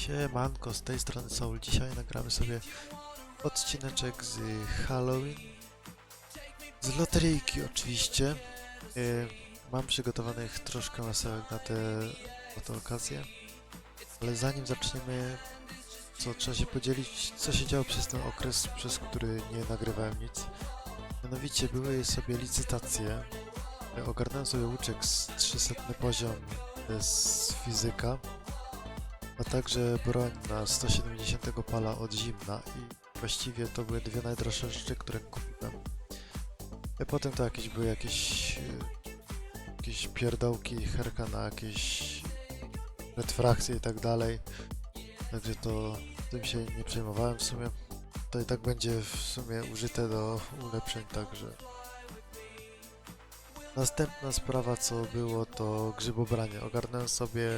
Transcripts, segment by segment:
Siemanko, z tej strony Soul. Dzisiaj nagramy sobie odcineczek z Halloween. Z loteryjki oczywiście. Yy, Mam przygotowanych troszkę masełek na na tę okazję. Ale zanim zaczniemy, co trzeba się podzielić, co się działo przez ten okres, przez który nie nagrywałem nic. Mianowicie były sobie licytacje. Yy, Ogarnąłem sobie łuczek z 300 poziom yy, z fizyka a także broń na 170 pala od zimna i właściwie to były dwie najdroższe rzeczy, które kupiłem. A potem to jakieś były jakieś e, jakieś pierdołki, herka na jakieś retfrakcje i tak dalej. Także to tym się nie przejmowałem w sumie. To i tak będzie w sumie użyte do ulepszeń, także Następna sprawa, co było, to grzybobranie. Ogarnąłem sobie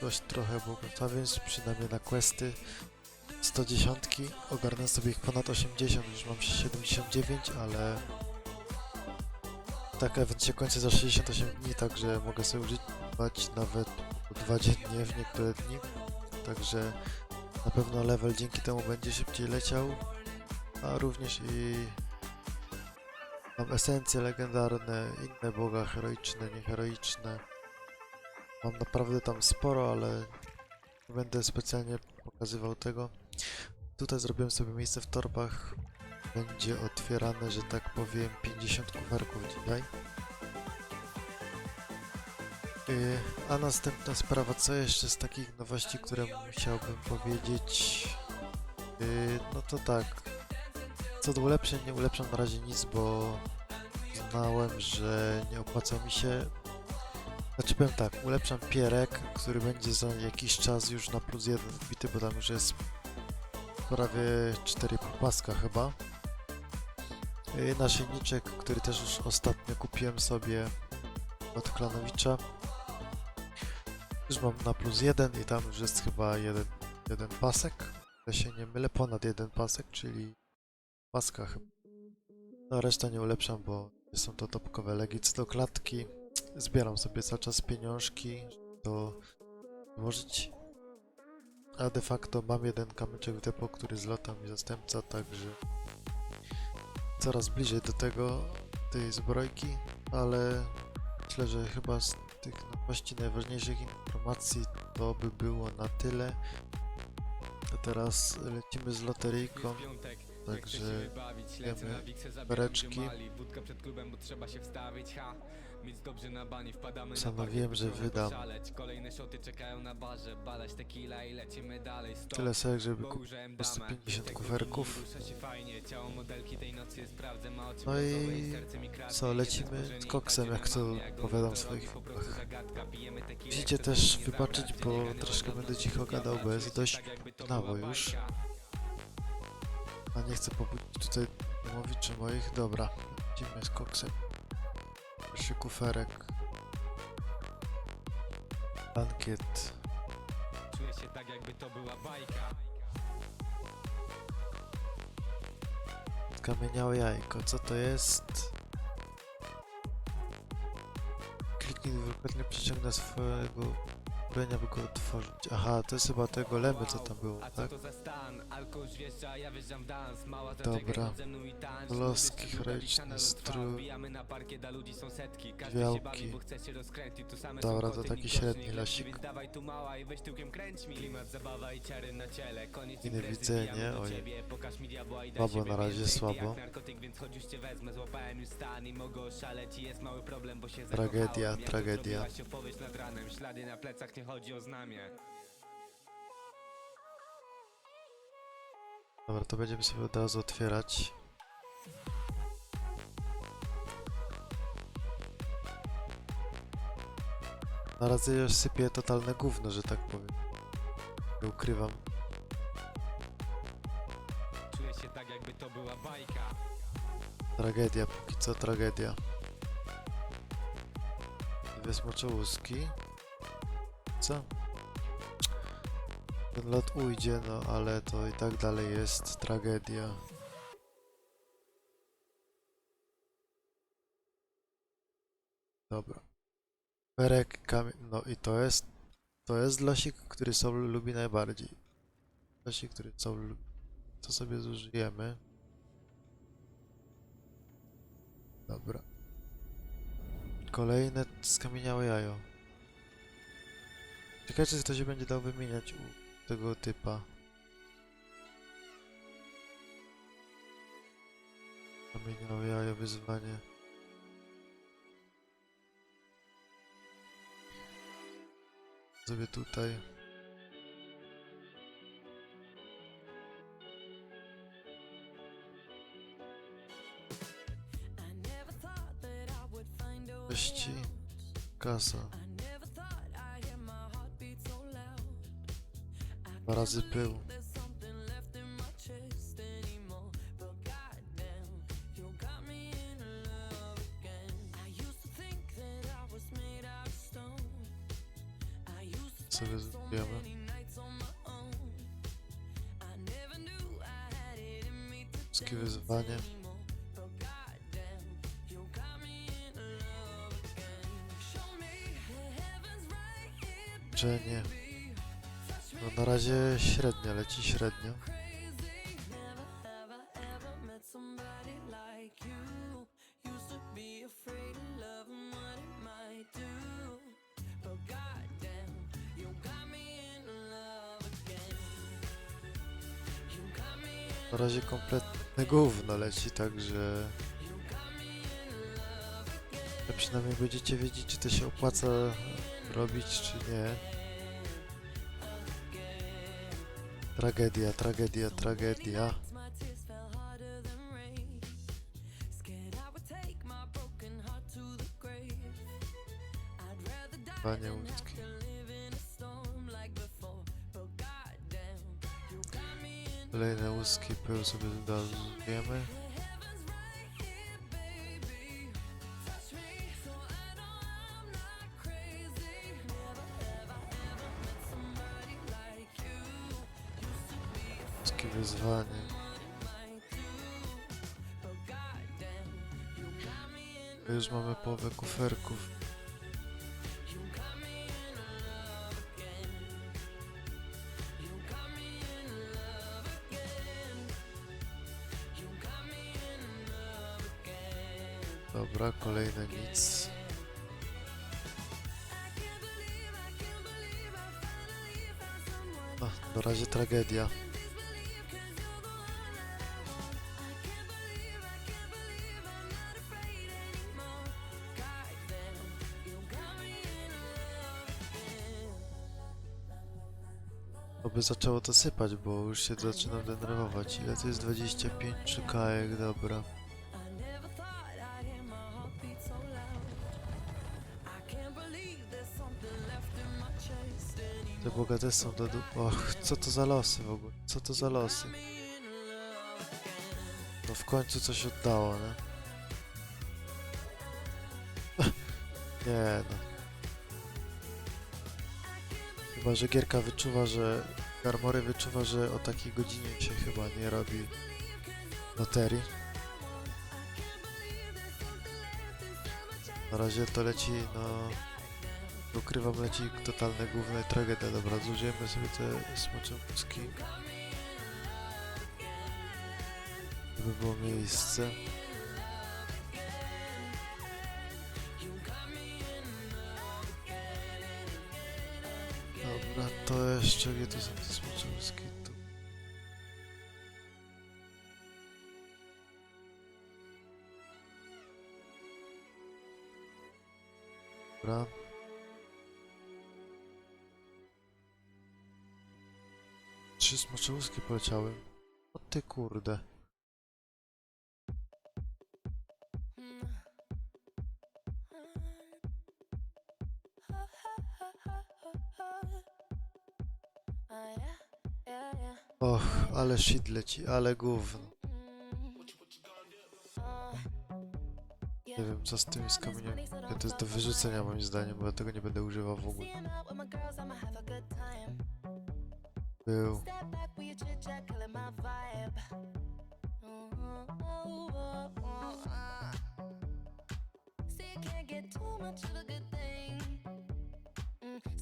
dość trochę błogosławieństw, przynajmniej na questy. 110, ogarnąłem sobie ich ponad 80, już mam 79, ale tak event się kończy za 68 dni, także mogę sobie używać nawet dwa dziennie w niektóre dni. Także na pewno level dzięki temu będzie szybciej leciał, a również i Mam esencje legendarne, inne boga heroiczne, nieheroiczne. Mam naprawdę tam sporo, ale nie będę specjalnie pokazywał tego. Tutaj zrobiłem sobie miejsce w torbach. Będzie otwierane, że tak powiem, 50 kuferków dzisiaj. Yy, A następna sprawa, co jeszcze z takich nowości, które musiałbym powiedzieć? Yy, No to tak, co do ulepszeń, nie ulepszam na razie nic, bo znałem, że nie opłaca mi się. Znaczy powiem tak, ulepszam pierek, który będzie za jakiś czas już na plus jeden wbity, bo tam już jest prawie 4,5 paska chyba. Yy, Naszyjniczek, który też już ostatnio kupiłem sobie od Klanowicza. Już mam na plus jeden i tam już jest chyba jeden, jeden pasek. Ja się nie mylę, ponad jeden pasek, czyli paska chyba. No resztę nie ulepszam, bo są to topkowe legi. Co do klatki, zbieram sobie cały czas pieniążki, to włożyć. A de facto mam jeden kamyczek w depo, który zlota mi zastępca, także coraz bliżej do tego, tej zbrojki, ale myślę, że chyba z tych nowości najważniejszych informacji to by było na tyle. A teraz lecimy z loteryjką. Także wiemy bereczki. Postanowiłem, że wydam. tyle serek, żeby kupić po prostu 50 kuferków. No i co, lecimy z koksem, jak to powiadam w swoich filmach. Musicie też wybaczyć, bo troszkę będę cicho gadał, bo jest dość nało już. A nie chcę pobudzić tutaj domowiczy moich. Dobra, lecimy z koksem. Pierwszy kuferek. Bankiet. Czuję się tak jakby to była bajka Skamieniałe jajko. Co to jest? Kliknij dwukrotnie przyciągnę swojego by go otworzyć. Aha, to jest chyba te golemy, co tam było, tak? Dobra. Loski, heroiczny strój. Białki. Dobra, to taki średni lasik. Więc dawaj tu mała i weź tyłkiem kręć mi Klimat, zabawa i ciary na ciele Koniec I nie imprezy, widzę, wbijamy nie? do Oj. Słabo siebie na razie, słabo. Tragedia, tragedia. Chodzi o znamie Dobra, to będziemy sobie od razu otwierać. Na razie już sypię totalne gówno, że tak powiem. Nie ukrywam. Czuję się tak jakby to była bajka Tragedia, póki co tragedia. Dwie smoczołuski. Ten lot ujdzie, no ale to i tak dalej jest tragedia. Dobra. Perek, kamień, no i to jest To jest losik, który Soul lubi najbardziej. Losik, który Soul lubi. To sobie zużyjemy. Dobra. Kolejne skamieniałe jajo. Ciekawe, czy to się będzie dało wymieniać u tego typa. Skamieniałe jajo, wyzwanie. Sobie tutaj. Kości. Kasa. Dwa razy pył. Sobie zbijamy. Wszystkie wyzwanie. Uczenie. No na razie średnio, leci średnio. Na razie kompletne gówno leci, także... Przynajmniej będziecie wiedzieć, czy to się opłaca robić, czy nie. Tragedia, tragedia, tragedia. Panie łódzki. Kolejne łuski pył sobie dodajemy. Łuski połowę kuferków. Dobra, kolejne nic. No, na razie tragedia. Oby zaczęło to sypać, bo już się zaczynam denerwować. Ile to jest? 25 czekajek, dobra. Te bogate są do du- Och, co to za losy w ogóle? Co to za losy? No w końcu coś oddało, nie? nie no. Chyba, że gierka wyczuwa, że... Garmory wyczuwa, że o takiej godzinie się chyba nie robi loterii. Na razie to leci, no... Ukrywam, leci totalne główne tragedia. Dobra, zużyjemy sobie te smocze mózgi. Żeby było miejsce. Gdzie to są te? Tu. Dobra. Trzy smoczołuski poleciały. O ty kurde. Och, ale shit leci, ale gówno. Nie wiem co z tymi skamieniami. Ja to jest do wyrzucenia moim zdaniem, bo ja tego nie będę używał w ogóle. Był.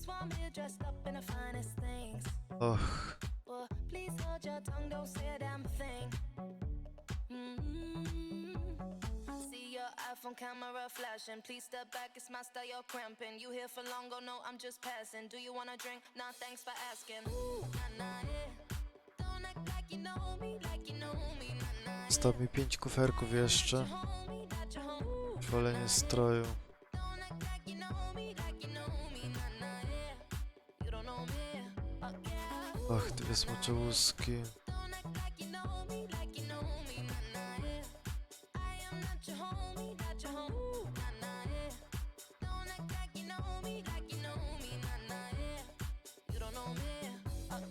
just want me dressed up in the finest things. Och, mm your iPhone camera flashing. Please step back, it's my style, you're cramping. You here for long, go no, I'm just passing. Do you wanna drink? Nah, thanks for asking. Ooh, nah, nah, yeah. Don't act like you know me, like you know me, nah, nah, zostało mi pięć kuferków jeszcze. yeah. Szwalenie stroju.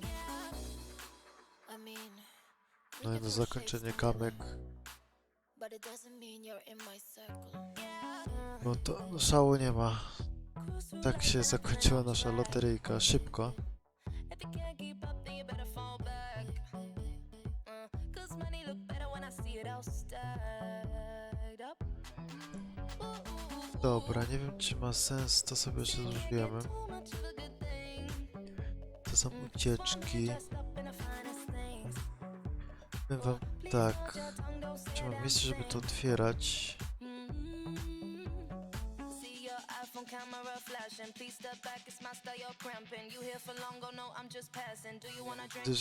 Yeah. I mean, we No i na zakończenie kamek. No to szału nie ma. Tak się zakończyła nasza loteryjka. Szybko. Dobra, nie wiem czy ma sens, to sobie jeszcze thing. To są ucieczki. Powiem wam tak. Czy mam miejsce, żeby to otwierać? Camera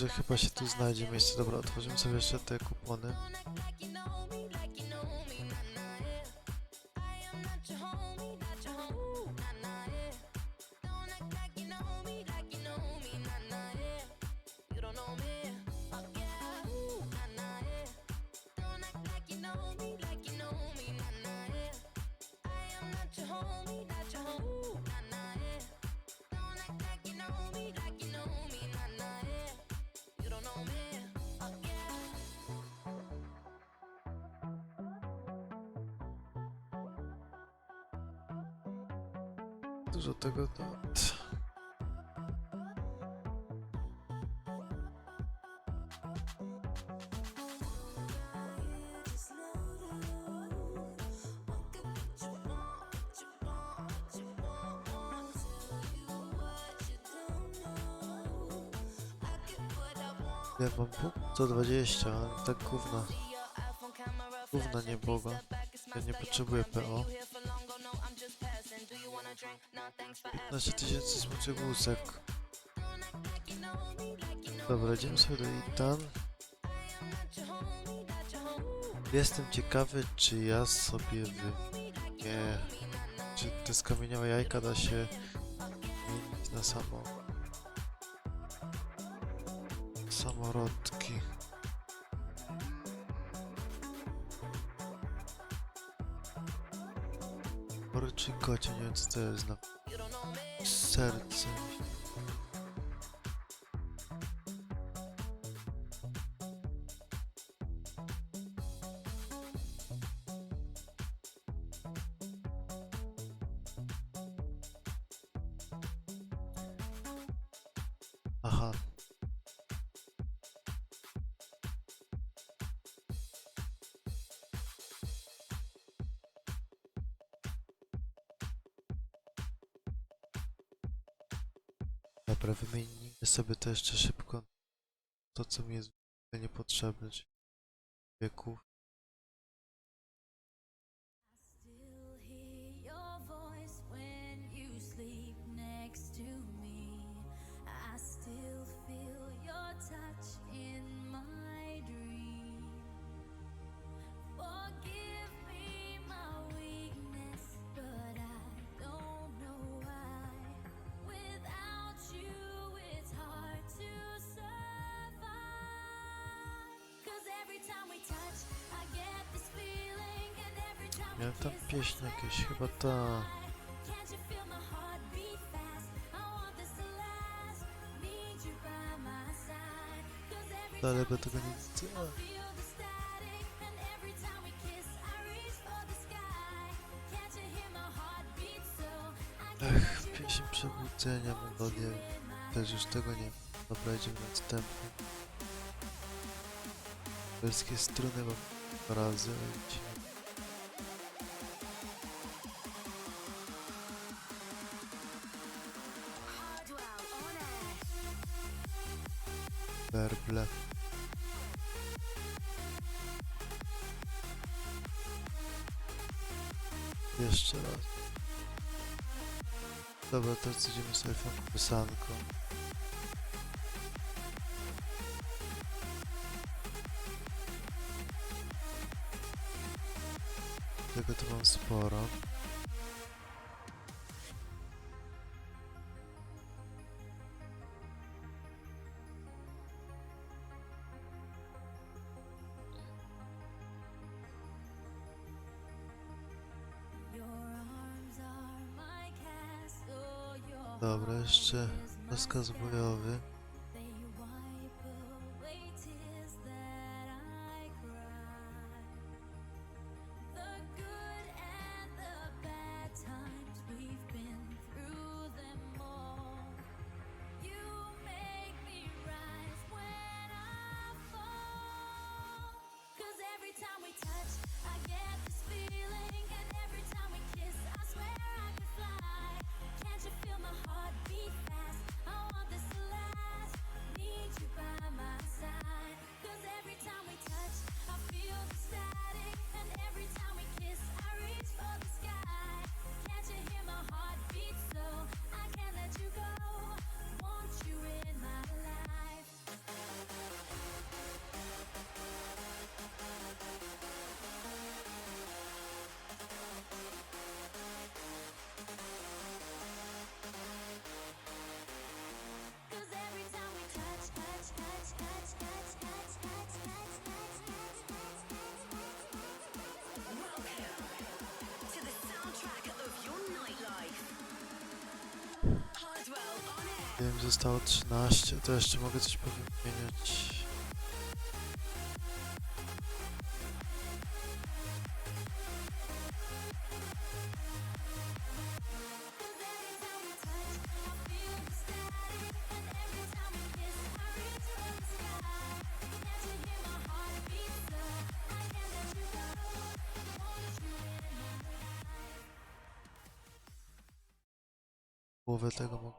chyba się tu znajdzie miejsce. Dobra, otworzymy sobie jeszcze te kupony. such a homie. Dużo tego to... Ja mam punkt 120, ale tak gówna. Gówna nie boga. Ja nie potrzebuję PO. 15 tysięcy smoczych łusek. Dobra, idziemy sobie do Itan. Jestem ciekawy, czy ja sobie wy... Nie. Czy te skamieniałe jajka da się zmienić na samo... Samorodki. Porczy kocie, nie wiem co to jest na cara. Dobra, wymienimy sobie to jeszcze szybko. To, co mi jest niepotrzebne, czyli wieków. You hear my heart beat so? I can't Ech, let you pieśń go. przebudzenia, melodię. Też już tego nie... Dobra, idziemy następny. Polskie struny mam razy, ale werble Jeszcze raz. Dobra, teraz idziemy sobie tą pisanką. Tego tu mam sporo. Dobra, jeszcze rozkaz bojowy. Tym zostało 13, to jeszcze mogę coś powymieniać. tego mogę.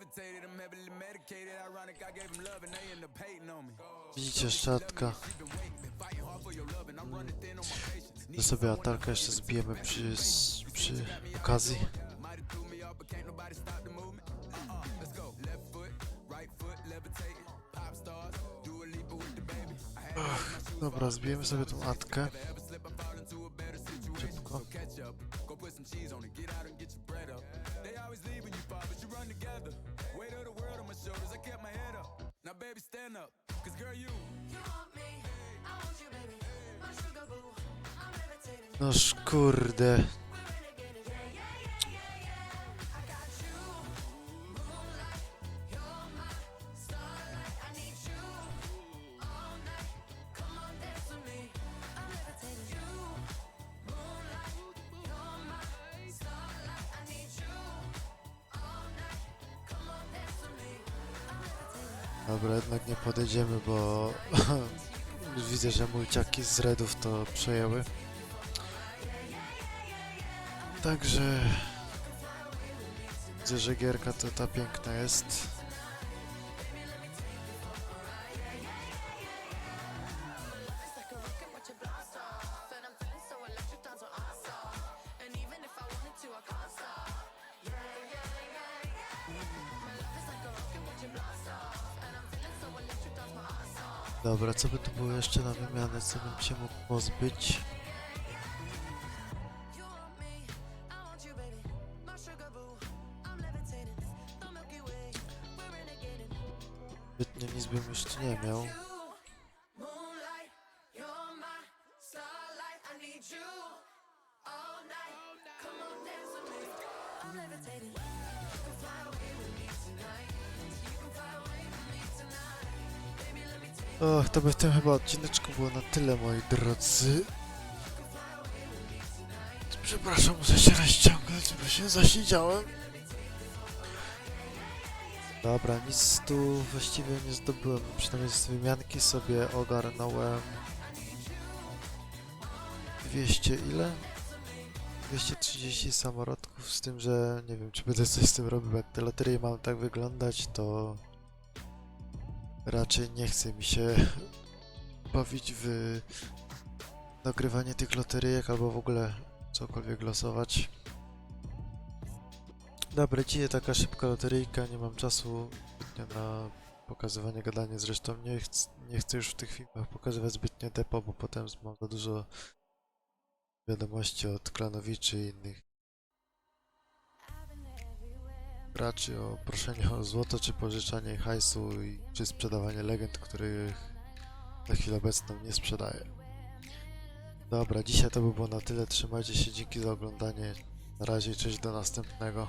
levitated, I'm heavily medicated. Ironic, I gave him love and they end up hating on me. Widzicie szatka. To sobie atarkę jeszcze zbijemy przy, przy okazji. Ach, dobra, zbijemy sobie tą atkę. baby, stand up. Cause girl, you. Kurde. będziemy, bo widzę, że mulciaki z redów to przejęły. Także widzę, że gierka to ta piękna jest. Dobra, co by tu było jeszcze na wymianę, co bym się mógł pozbyć? Zbytnio nic bym już nie miał. Och, to by w tym chyba odcineczku było na tyle, moi drodzy. Przepraszam, muszę się rozciągnąć, bo się zasiedziałem. Dobra, nic tu właściwie nie zdobyłem, przynajmniej z wymianki sobie ogarnąłem 200 ile? 230 samorodków, z tym, że nie wiem, czy będę coś z tym robił, jak te loterie mają tak wyglądać, to raczej nie chce mi się bawić w nagrywanie tych loteryjek, albo w ogóle cokolwiek losować. Dobra, dzisiaj taka szybka loteryjka, nie mam czasu na pokazywanie gadania, zresztą nie, nie chcę już w tych filmach pokazywać zbytnio depo, bo potem mam za dużo wiadomości od klanowiczy i innych graczy o proszenie o złoto, czy pożyczanie hajsu, czy sprzedawanie legend, których na chwilę obecną nie sprzedaję. Dobra, dzisiaj to by było na tyle, trzymajcie się, dzięki za oglądanie, na razie, cześć, do następnego.